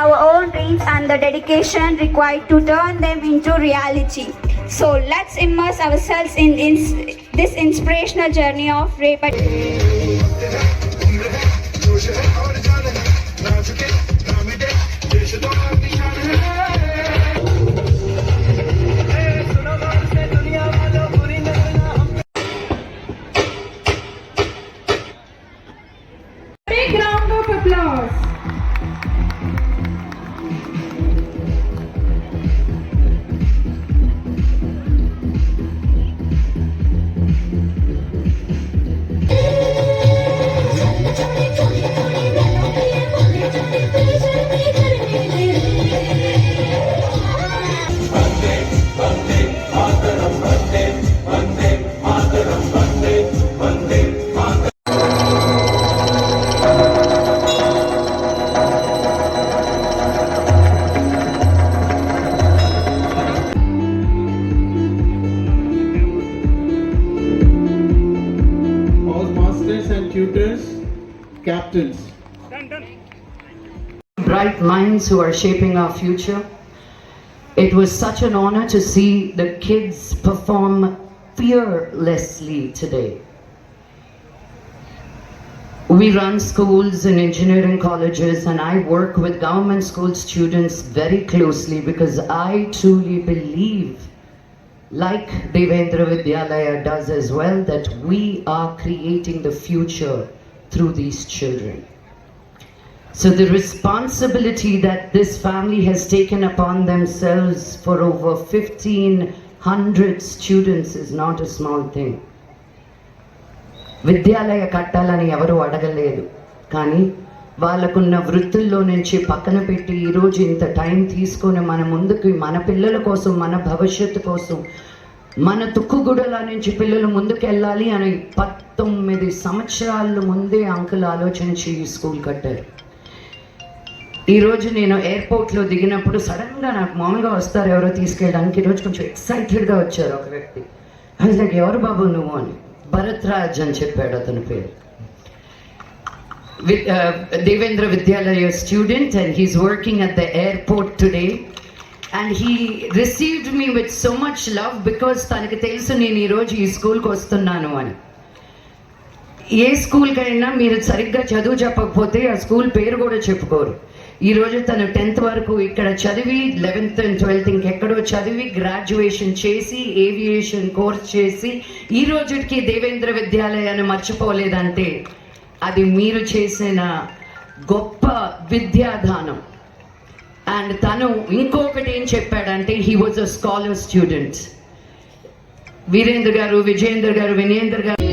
our own dreams and the dedication required to turn them into reality. So let's immerse ourselves in, this inspirational journey of Ray tutors, captains. bright minds who are shaping our future. It was such an honor to see the kids perform fearlessly today. We run schools and engineering colleges, and I work with government school students very closely because I truly believe, like Devendra Vidyalaya does as well, that we are creating the future through these children. So, the responsibility that this family has taken upon themselves for over 1500 students is not a small thing. విద్యాలయ కట్టాలని ఎవరు అడగలేదు కానీ వాళ్ళకున్న వృత్తుల్లో నుంచి పక్కన పెట్టి ఈరోజు ఇంత టైం తీసుకొని మన ముందుకు మన పిల్లల కోసం మన భవిష్యత్తు కోసం మన తుక్కుగుడల నుంచి పిల్లలు ముందుకు వెళ్ళాలి అని పంతొమ్మిది సంవత్సరాల ముందే అంకులు ఆలోచించి ఈ స్కూల్ కట్టారు. ఈరోజు నేను ఎయిర్పోర్ట్లో దిగినప్పుడు సడన్గా నాకు మామూలుగా వస్తారు ఎవరో తీసుకెళ్ళడానికి. ఈరోజు కొంచెం ఎక్సైటెడ్గా వచ్చారు ఒక వ్యక్తి. అది నాకు ఎవరు బాబు నువ్వు అని? భరత్ రాజ్ అని చెప్పాడు అతని పేరు. With, uh, Devendra Vidyalaya student and he's working at the airport today. And he received me with so much తనకి తెలుసు నేను ఈరోజు ఈ స్కూల్కి వస్తున్నాను అని ఏ స్కూల్కైనా మీరు సరిగ్గా చదువు చెప్పకపోతే ఆ స్కూల్ పేరు కూడా చెప్పుకోరు ఈ రోజు తను టెన్త్ వరకు ఇక్కడ చదివి లెవెన్త్ అండ్ ట్వెల్త్ ఇంకెక్కడో చదివి గ్రాడ్యుయేషన్ చేసి ఏవియేషన్ కోర్స్ చేసి ఈ రోజుకి దేవేంద్ర విద్యాలయాన్ని మర్చిపోలేదంటే అది మీరు చేసిన గొప్ప విద్యాదానం. అండ్ తను ఇంకొకటి ఏం చెప్పాడంటే he was a scholar student Virendra గారు విజయేంద్ర గారు వినయేంద్ర గారు